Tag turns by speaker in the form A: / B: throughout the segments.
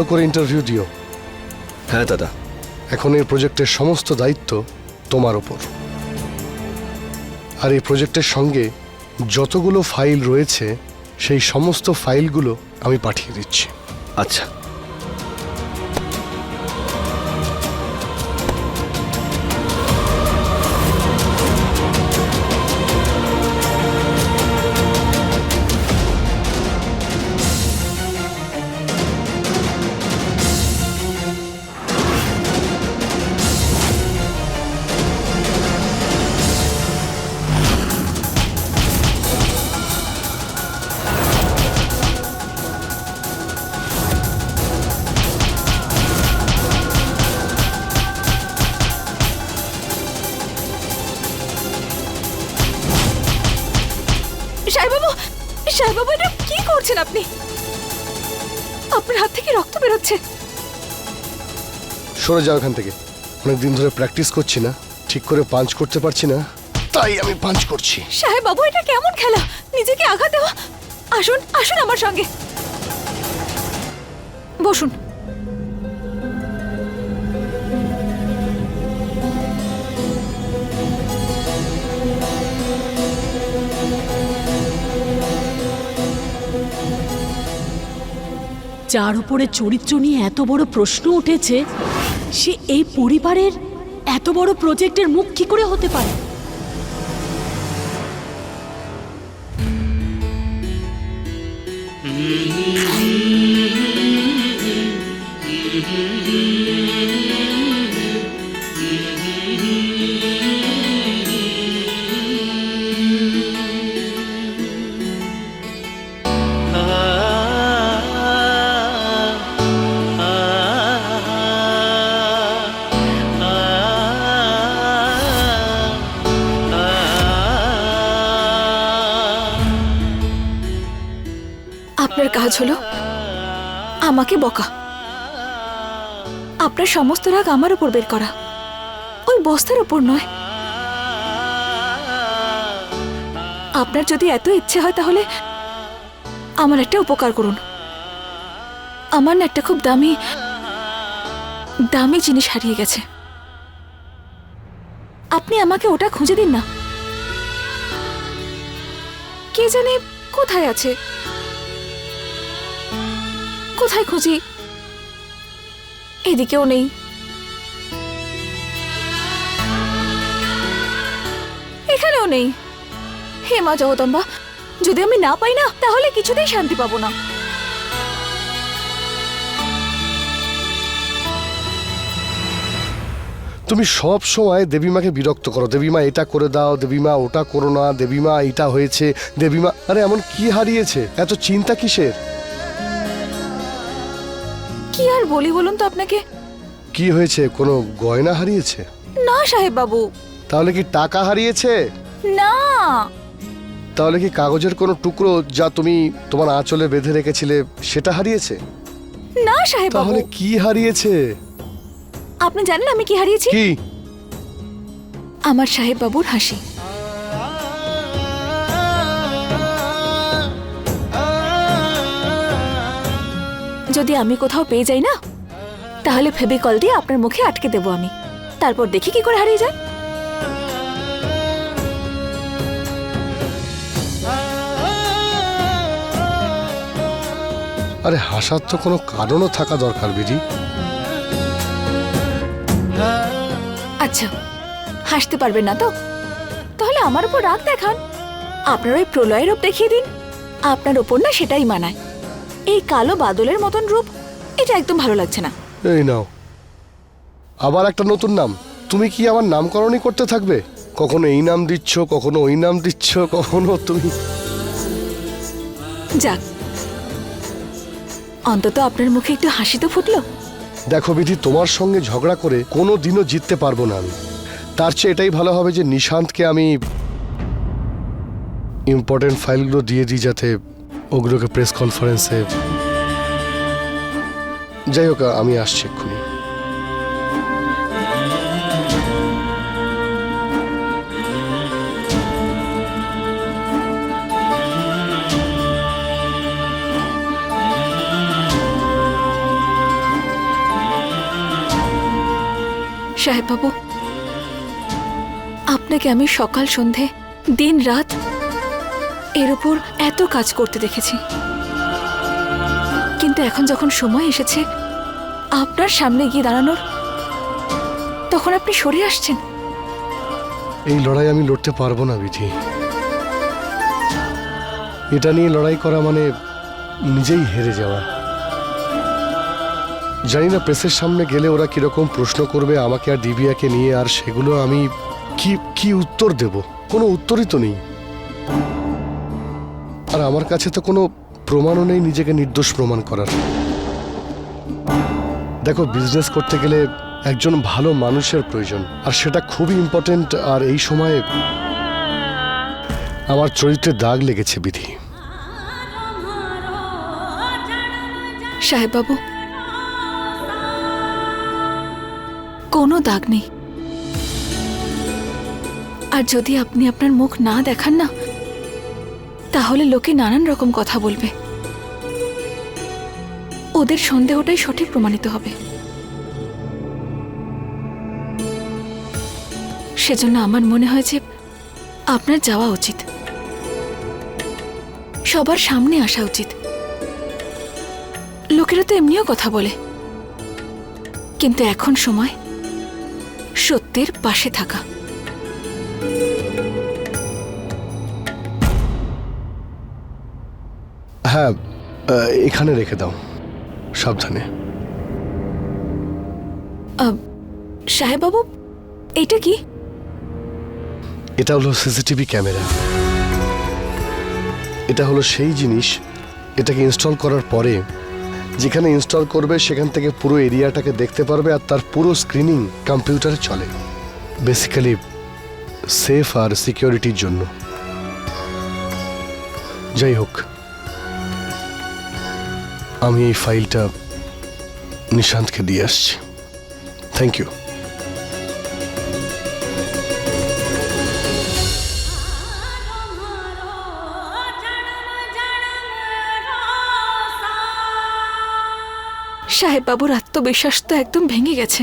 A: ভালো করে ইন্টারভিউ দিও।
B: হ্যাঁ দাদা।
A: এখন এই প্রজেক্টের সমস্ত দায়িত্ব তোমার ওপর। আর এই প্রজেক্টের সঙ্গে যতগুলো ফাইল রয়েছে সেই সমস্ত ফাইলগুলো আমি পাঠিয়ে দিচ্ছি।
B: আচ্ছা।
A: সরে যাও এখান থেকে। অনেক দিন ধরে প্র্যাকটিস করছি না, ঠিক করে পাঞ্চ করতে পারছি না, তাই আমি পাঞ্চ করছি।
C: সাহেব বাবু, এটা কেমন খেলা? নিজেকে আঘাত দেওয়া? আসুন আসুন আমার সঙ্গে। বসুন।
D: যার উপরে চরিত্র নিয়ে এত বড় প্রশ্ন উঠেছে সে এই পরিবারের এত বড় প্রজেক্টের মুখ কি করে হতে পারে?
C: কাজ হলো আমাকে বকা। আপনার সমস্ত রাগ আমার উপর বের করা। ওই বস্তার উপর নয়। আপনার যদি এত ইচ্ছে হয় তাহলে আমার একটা উপকার করুন। আমার না একটা খুব দামি দামি জিনিস হারিয়ে গেছে। আপনি আমাকে ওটা খুঁজে দিন না। কে জানে কোথায় আছে। কোথায় খুঁজি? এদিকেও নেই। এখানেও নেই। হে মা জগদম্বা, যদি আমি না পাই না, তাহলে কিছুতেই শান্তি পাবো না।
A: তুমি সব সময় দেবীমাকে বিরক্ত করো। দেবীমা, এটা করে দাও, দেবীমা, ওটা করো না, দেবীমা এটা হয়েছে, দেবীমা, আরে এমন কি হারিয়েছে? এত চিন্তা কিসের?
C: বলি বলুন তো আপনাকে।
A: কি হয়েছে? কোনো গয়না হারিয়েছে?
C: না সাহেব বাবু।
A: তাহলে কি টাকা হারিয়েছে?
C: না।
A: তাহলে কি কাগজের কোনো টুকরো যা তুমি তোমার আঁচলে বেঁধে রেখেছিলে সেটা হারিয়েছে?
C: না সাহেব বাবু।
A: তাহলে কি হারিয়েছে?
C: আপনি জানেন আমি কি হারিয়েছি?
A: কি?
C: আমার সাহেব বাবুর হাসি। যদি আমি কোথাও পেয়ে যাই না তাহলে ফেবিকল দিয়ে আপনার মুখে আটকে দেবো আমি। তারপর দেখি কি করে হারিয়ে যায়।
A: আরে হাসার তো কোনো কারণও থাকা দরকার বিধি।
C: আচ্ছা হাসতে পারবেন না তো? তাহলে আমার উপর রাগ দেখান। আপনার ওই প্রলয়ের রূপ দেখিয়ে দিন। আপনার ওপর না সেটাই মানায়। এই কালো বাদলের মতন রূপ এটা একদম ভালো লাগছে না।
A: এই নাও। আবার একটা নতুন নাম। তুমি কি আমার নামকরণই করতে থাকবে? কখনো এই নাম দিচ্ছ কখনো ওই নাম দিচ্ছ কখনো তুমি
C: যাক। অন্তত আপনার মুখে একটু হাসি তো ফুটলো।
A: দেখো বিধি তোমার সঙ্গে ঝগড়া করে কোনো দিনও জিততে পারব না আমি। তার চেয়ে এটাই ভালো হবে যে নিশান্তকে আমি ইম্পর্টেন্ট ফাইলগুলো দিয়ে দিই যাতে ওগুলোকে প্রেস কনফারেন্সে যাই হোক, আমি আসছি এক্ষুনি।
C: সাহেববাবু, আপনাকে আমি সকাল সন্ধে, দিন রাত এর উপর এত কাজ করতে দেখেছি। কিন্তু এখন যখন সময় এসেছে, আপনার সামনে গিয়ে দাঁড়ানোর, তখন আপনি সরে আসছেন।
A: এই লড়াই আমি লড়তে পারব না, বিধি। এটা নিয়ে লড়াই করা মানে নিজেই হেরে যাওয়া। জানি না প্রেসের সামনে গেলে ওরা কীরকম প্রশ্ন করবে, আমাকে আর দিবিয়াকে নিয়ে, আর সেগুলো আমি কি কি উত্তর দেব? কোনো উত্তরই তো নেই। আর আমার কাছে তো কোনো প্রমাণও নেই, নিজেকে নির্দোষ প্রমাণ করার। দেখো বিজনেস করতে গেলে একজন ভালো মানুষের প্রয়োজন, আর সেটা খুবই ইম্পর্টেন্ট আর এই সময়ে আমার চরিত্রে দাগ লেগেছে বিধি।
C: সাহেব বাবু কোনো দাগ নেই। আর যদি আপনি আপনার মুখ না দেখান না তাহলে লোকে নানান রকম কথা বলবে। ওদের সন্দেহটাই সঠিক প্রমাণিত হবে। সেজন্য আমার মনে হয় যে আপনার যাওয়া উচিত। সবার সামনে আসা উচিত। লোকেরা তো এমনিও কথা বলে। কিন্তু এখন সময় সত্যের পাশে থাকা।
A: হ্যাঁ এখানে রেখে দাও। সাবধানে।
C: সাহেব বাবু এটা কি?
A: এটা হলো সিসিটিভি ক্যামেরা। এটা হলো সেই জিনিস এটাকে ইনস্টল করার পরে যেখানে ইনস্টল করবে সেখান থেকে পুরো এরিয়াটাকে দেখতে পারবে আর তার পুরো স্ক্রিনিং কম্পিউটারে চলে। বেসিক্যালি সেফ আর সিকিউরিটির জন্য। যাই হোক আমি এই ফাইলটা নিশান্তকে দিয়ে আসছি। থ্যাংক ইউ
C: সাহেব বাবুর আত্মবিশ্বাস তো একদম ভেঙে গেছে।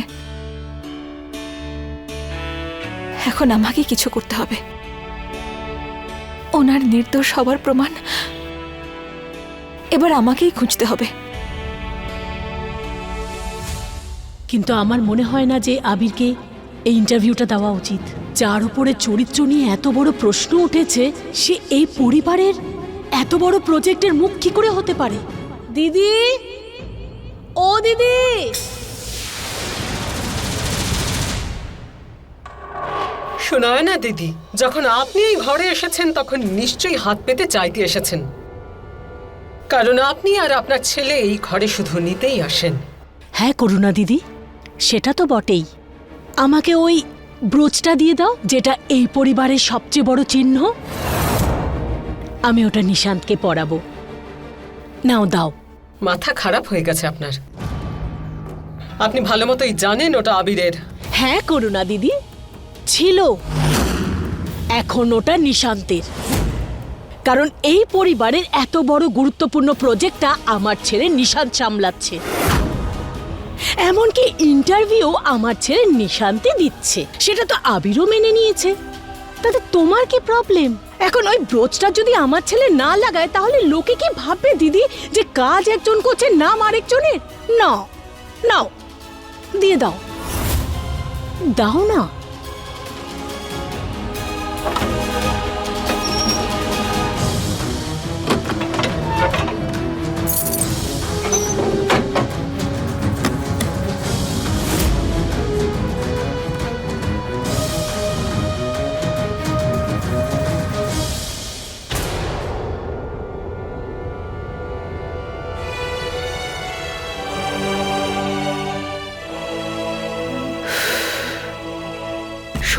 C: এখন আমাকে কিছু করতে হবে। ওনার নির্দোষ হবার প্রমাণ এবার আমাকেই খুঁজতে হবে।
D: কিন্তু আমার মনে হয় না যে আবিরকে এই ইন্টারভিউটা দেওয়া উচিত। যার উপরে চরিত্র নিয়ে এত বড় প্রশ্ন উঠেছে সে এই পরিবারের এত বড় প্রজেক্টের মুখ কি করে হতে পারে? দিদি? ও দিদি!
E: শোনায় না দিদি যখন আপনি এই ঘরে এসেছেন তখন নিশ্চয়ই হাত পেতে চাইতে এসেছেন। কারণ আপনি আর আপনার ছেলে এই ঘরে শুধু নিতেই আসেন।
D: হ্যাঁ করুণা দিদি সেটা তো বটেই। আমাকে ওই ব্রোচটা দিয়ে দাও যেটা এই পরিবারের সবচেয়ে বড় চিহ্ন। আমি ওটা নিশান্তকে পরাবো। নাও দাও।
E: মাথা খারাপ হয়ে গেছে আপনার। আপনি ভালো মতোই জানেন ওটা আবিরের।
D: হ্যাঁ করুণা দিদি ছিল। এখন ওটা নিশান্তের। কারণ এই পরিবারের এত বড় গুরুত্বপূর্ণ প্রজেক্টটা আমার ছেলে নিশান্ত সামলাচ্ছে। এমনকি ইন্টারভিউ আমার ছেলে নিশান্তি দিচ্ছে। সেটা তো আবিরও মেনে নিয়েছে। তাতে তোমার কি প্রবলেম এখন ওই ব্রোচটা যদি আমার ছেলে না লাগায়, তাহলে লোকে কি ভাববে দিদি, যে কাজ একজন করছে নাম আরেকজনের? না নাও, দিয়ে দাও। দাও না।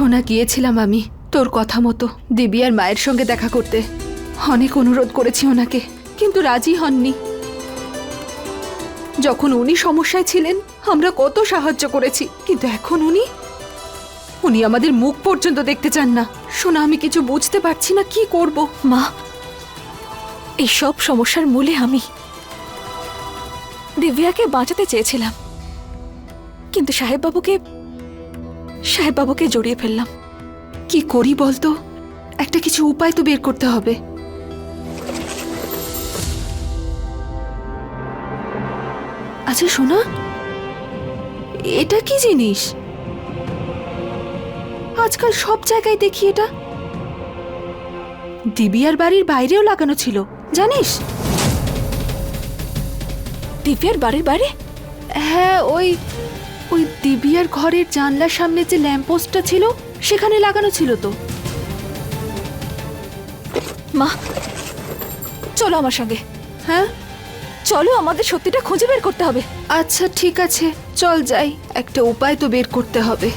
F: শোনা গিয়েছিলাম আমি তোর কথা মতো দিবি আর মায়ের সঙ্গে দেখা করতে। অনেক অনুরোধ করেছি ওনাকে, কিন্তু রাজি হননি। যখন উনি সমস্যায় ছিলেন, আমরা কত সাহায্য করেছি, কিন্তু এখন উনি? উনি আমাদের মুখ পর্যন্ত দেখতে চান না। শোনা আমি কিছু বুঝতে পারছি না, কি করব?
C: মা, এই সব সমস্যার মূলে আমি দিব্যাকে বাঁচাতে চেয়েছিলাম। কিন্তু সাহেব বাবুকে সাহেব বাবুকে জড়িয়ে ফেললাম।
F: কি করি বলতো? একটা কিছু উপায় তো বের করতে হবে। আচ্ছা শোনা। এটা কি জিনিস? আজকাল সব জায়গায় দেখি এটা। দিবিয়ার বাড়ির বাইরেও লাগানো ছিল, জানিস?
C: দিব্যার বাড়ির বাইরে?
F: হ্যাঁ ওই ওই দিবিয়ার ঘরের জানলার সামনে যে ল্যাম্পপোস্টটা ছিল সেখানে লাগানো ছিল তো।
C: মা চলো আমার সঙ্গে।
F: হ্যাঁ?
C: চলো আমাদের সত্যিটা খুঁজে বের করতে হবে।
F: আচ্ছা ঠিক আছে। চল যাই। একটা উপায় তো বের করতে হবে।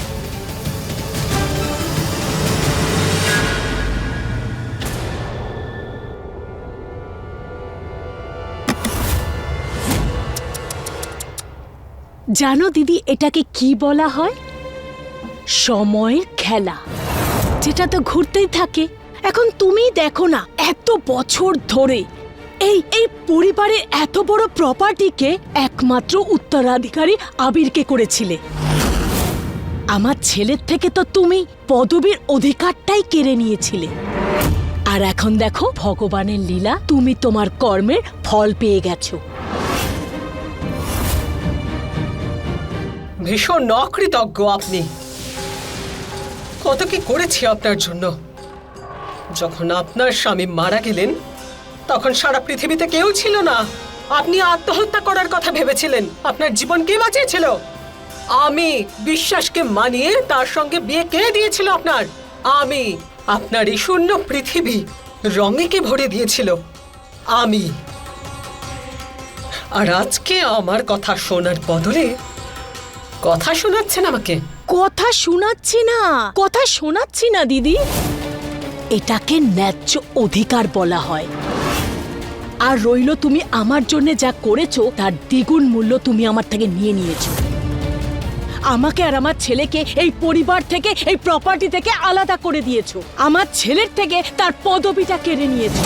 D: জানো দিদি, এটাকে কি বলা হয়? সময়ের খেলা। যেটা তো ঘুরতেই থাকে। এখন তুমি দেখো না, এত বছর ধরে এই এই পরিবারের এত বড় প্রপার্টিকে একমাত্র উত্তরাধিকারী আবিরকে করেছিলে। আমার ছেলের থেকে তো তুমি পদবীর অধিকারটাই কেড়ে নিয়েছিলে। আর এখন দেখো, ভগবানের লীলা, তুমি তোমার কর্মের ফল পেয়ে গেছো।
E: ভীষণ অকৃতজ্ঞ আপনি। কত কি করেছি আপনার জন্য? যখন আপনার স্বামী মারা গেলেন, তখন সারা পৃথিবীতে কেউ ছিল না। আপনি আত্মহত্যা করার কথা ভেবেছিলেন। আপনার জীবন কে বাঁচিয়েছিল? আমি বিশ্বাসকে মানিয়ে তার সঙ্গে বিয়ে কে দিয়েছিল আপনার? আমি, আপনার এই শূন্য পৃথিবী রঙে কে ভরে দিয়েছিল? আমি। আর আজকে আমার কথা শোনার বদলে কথা শোনাচ্ছেন আমাকে।
D: কথা শোনাচ্ছি না। কথা শোনাচ্ছি না, দিদি। এটাকে ন্যায্য অধিকার বলা হয়। আর রইল তুমি আমার জন্য যা করেছ, তার দ্বিগুণ মূল্য তুমি আমার থেকে নিয়ে নিয়েছো। আমাকে আর আমার ছেলেকে এই পরিবার থেকে, এই প্রপার্টি থেকে আলাদা করে দিয়েছ। আমার ছেলের থেকে তার পদবিটা কেড়ে নিয়েছো।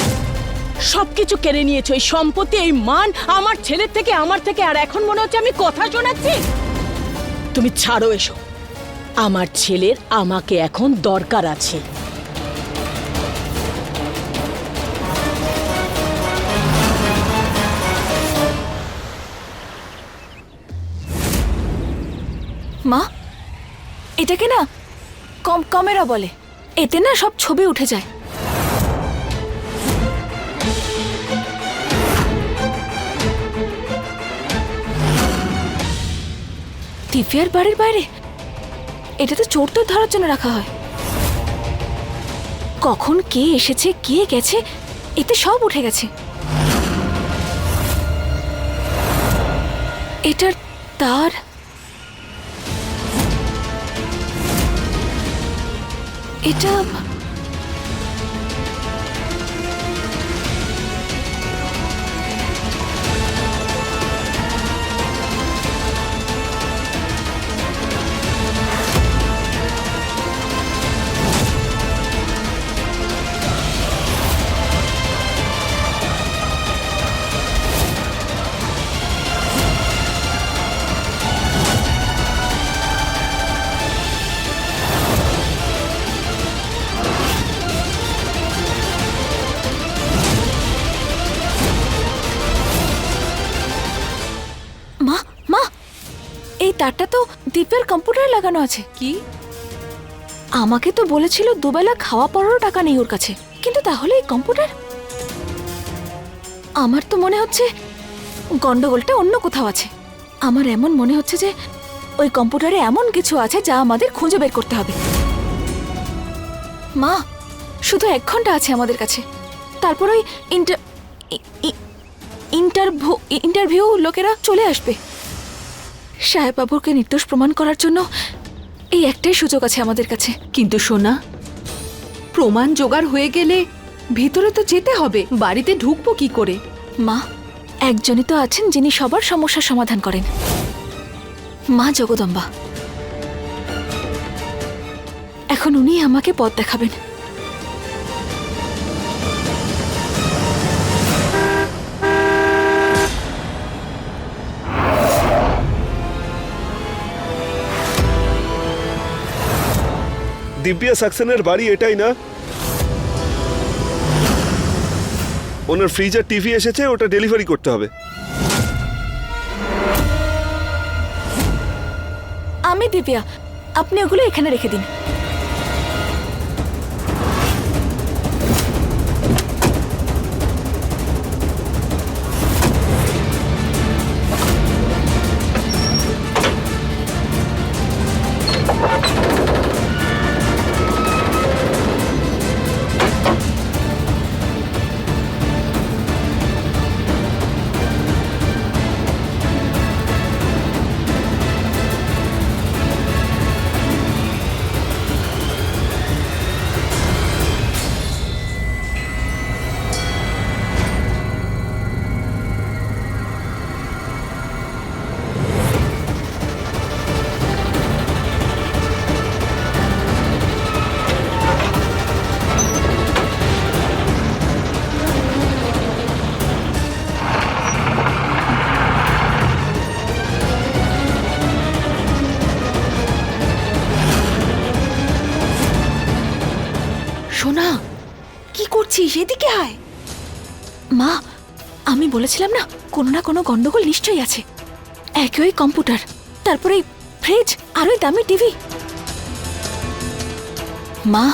D: সবকিছু কেড়ে নিয়েছো। এই সম্পত্তি, এই মান আমার ছেলের থেকে, আমার থেকে। আর এখন মনে হচ্ছে আমি কথা শোনাচ্ছি? তুমি ছাড়ো এসো। আমার ছেলের আমাকে এখন দরকার আছে।
C: মা, এটাকে না কম ক্যামেরা বলে। এতে না সব ছবি উঠে যায়। দিব্যার বাড়ির বাইরে? এটা তো চোর তো ধরার জন্য রাখা হয়। কখন কে এসেছে, কে গেছে, এতে সব উঠে গেছে। এটার তার এটা লাগানো আছে।
F: কি?
C: আমাকে তো বলেছিল দুবেলা খাওয়া পড়ারও টাকা নেই ওর কাছে। কিন্তু তাহলে এই কম্পিউটার? আমার তো মনে হচ্ছে গন্ডগোলটা অন্য কোথাও আছে। আমার এমন মনে হচ্ছে যে ওই কম্পিউটারে এমন কিছু আছে যা আমাদের খুঁজে বের করতে হবে। মা, শুধু এক ঘণ্টা আছে আমাদের কাছে। তারপর ওই ইন্টার ইন্টারভিউ ইন্টারভিউ লোকেরা চলে আসবে। সাহেব বাবুকে নির্দোষ প্রমাণ করার জন্য এই একটাই সুযোগ আছে আমাদের কাছে।
F: কিন্তু সোনা, প্রমাণ জোগাড় হয়ে গেলে ভিতরে তো যেতে হবে, বাড়িতে ঢুকবো কি করে?
C: মা, একজনই তো আছেন যিনি সবার সমস্যার সমাধান করেন। মা জগদম্বা, এখন উনি আমাকে পথ দেখাবেন।
B: দিব্যা সাকসেনের বাড়ি এটাই না? ওনার ফ্রিজার টিভি এসেছে, ওটা ডেলিভারি করতে হবে।
C: আমি দিব্যা, আপনি ওগুলো এখানে রেখে দিন।
F: সোনা, কি করছিস? এদিকে আয়।
C: মা, আমি বলেছিলাম না, কোনো না কোনো গন্ডগোল নিশ্চয়ই আছে। একই কম্পিউটার, তারপরে ফ্রিজ আর ওই দামি টিভি। মা,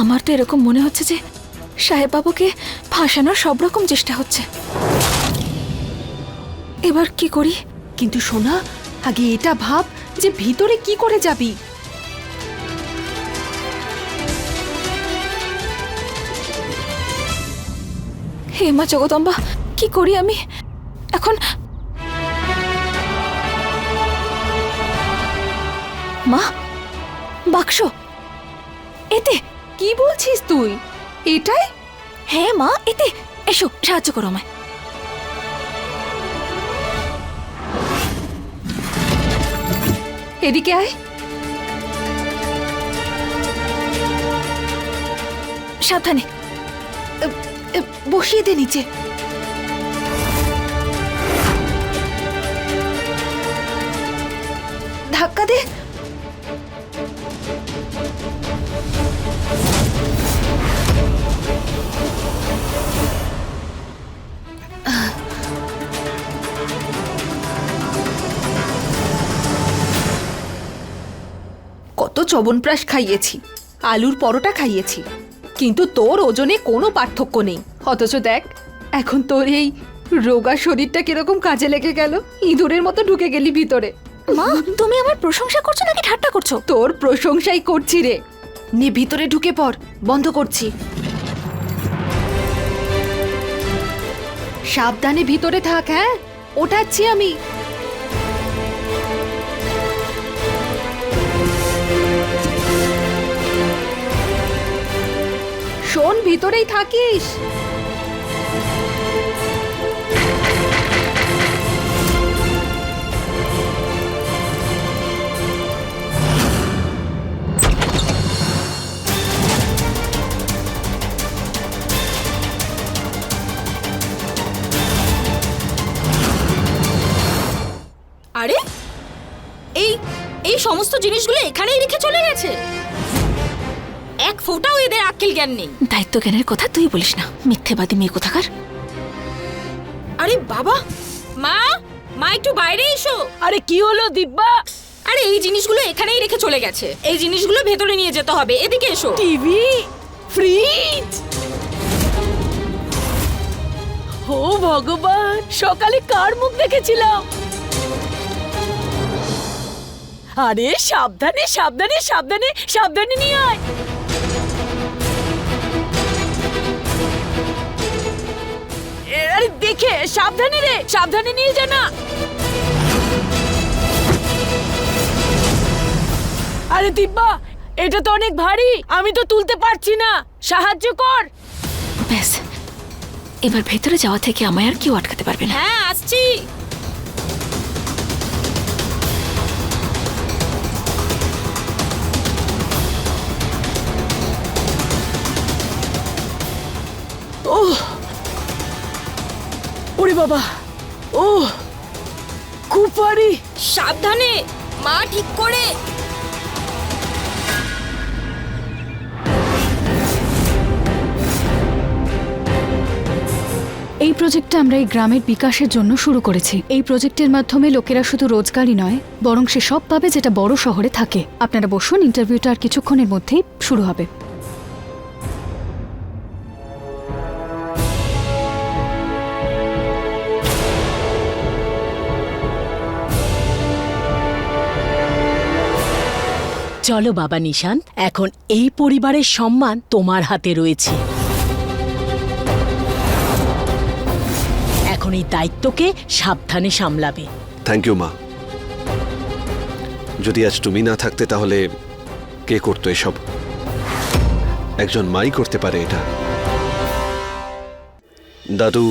C: আমার তো এরকম মনে হচ্ছে যে সাহেব বাবুকে ফাঁসানোর সব রকম চেষ্টা হচ্ছে। এবার কি করি?
F: কিন্তু সোনা, আগে এটা ভাব যে ভিতরে কি করে যাবি?
C: হে মা জগদম্বা, কি করি আমি? এখন মা, বাক্স। এতে,
F: কি বলছিস তুই? এটাই?
C: হ্যাঁ মা, এতে, এসো, সাহায্য করো আমায়।
F: এদিকে আয়।
C: সাবধানে।
F: বসিয়ে দে নিচে। ধাক্কা দে। কত চবনপ্রাশ খাইয়েছি। আলুর পরোটা খাইয়েছি। কিন্তু তোর ওজনে কোনো পার্থক্য নেই। অথচ দেখ এখন তোর এই রোগা শরীরটা কীরকম কাজে লেগে গেল। ইঁদুরের মতো ঢুকে গেলি ভিতরে।
C: মা তুমি আমার প্রশংসা করছ নাকি ঠাট্টা করছ?
F: তোর প্রশংসাই করছি রে। নে ভিতরে ঢুকে পড় বন্ধ করছি। সাবধানে ভিতরে থাক হ্যাঁ? ওঠাচ্ছি আমি। শোন ভিতরেই থাকিস।
G: আরে এই এই সমস্ত জিনিসগুলো এখানেই রেখে চলে গেছে? ফোঁটাও এদের আক্কেল জ্ঞান নেই।
C: দায়িত্ব জ্ঞানের কথা তুই বলিস না। মিথ্যেবাদী মেয়ে কোথাকার?
G: আরে বাবা! মা! মা একটু বাইরে এসো।
D: আরে কি হলো দিব্যা?
G: আরে এই জিনিসগুলো এখানেই রেখে চলে গেছে। এই জিনিসগুলো ভেতরে নিয়ে যেতে হবে। এদিকে এসো।
D: TV fridge. ও ভগবান সকালে কার মুখ দেখেছিলাম? আরে সাবধানে সাবধানে সাবধানে সাবধানে নিয়ে আয়। আরে দেখে সাবধানে রে সাবধানে নিয়ে যা না। আরে দিব্যা এটা তো অনেক ভারী আমি তো তুলতে পারছি না। সাহায্য কর।
C: ব্যাস এবার ভেতরে যাওয়া থেকে আমায় আর কেউ আটকাতে পারবে না।
G: হ্যাঁ আসছি।
D: বাবা। ও খুব
G: সাবধানে মা ঠিক করে।
H: এই প্রজেক্টটা আমরা এই গ্রামের বিকাশের জন্য শুরু করেছি। এই প্রজেক্টের মাধ্যমে লোকেরা শুধু রোজগারই নয় বরং সে সব পাবে যেটা বড় শহরে থাকে। আপনারা বসুন ইন্টারভিউটা আর কিছুক্ষণের মধ্যেই শুরু হবে।
D: চলো বাবা নিশান্ত, এখন এই পরিবারের সম্মান তোমার হাতে রয়েছে। এখন এই দায়িত্বকে সাবধানে সামলাবে।
B: থ্যাংক ইউ মা। যদি আজ তুমি না থাকতে, তাহলে কে করতো এসব? একজন মাই করতে পারে এটা। দাদু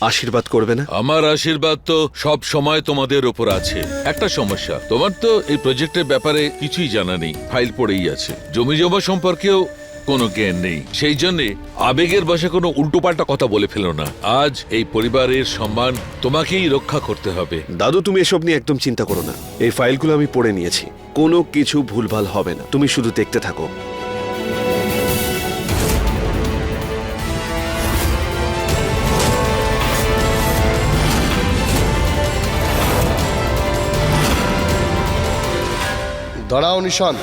B: আশীর্বাদ করবে না?
I: আমার আশীর্বাদ তো সব সময় তোমাদের ওপর আছে। একটা সমস্যা তোমার তো এই প্রজেক্টের ব্যাপারে কিছুই জানা নেই ফাইল পড়েই আছে। জমি জমা সম্পর্কেও কোনো জ্ঞান নেই। সেই জন্য আবেগের বসে কোনো উল্টোপাল্টা কথা বলে ফেলো না। আজ এই পরিবারের সম্মান তোমাকেই রক্ষা করতে হবে।
B: দাদু তুমি এসব নিয়ে একদম চিন্তা করো না। এই ফাইলগুলো আমি পড়ে নিয়েছি। কোনো কিছু ভুলভাল হবে না। তুমি শুধু দেখতে থাকো।
A: দাঁড়াও নিশান্ত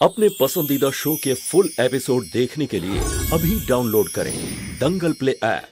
J: अपने पसंदीदा शो के फुल एपिसोड देखने के लिए अभी डाउनलोड करें दंगल प्ले ऐप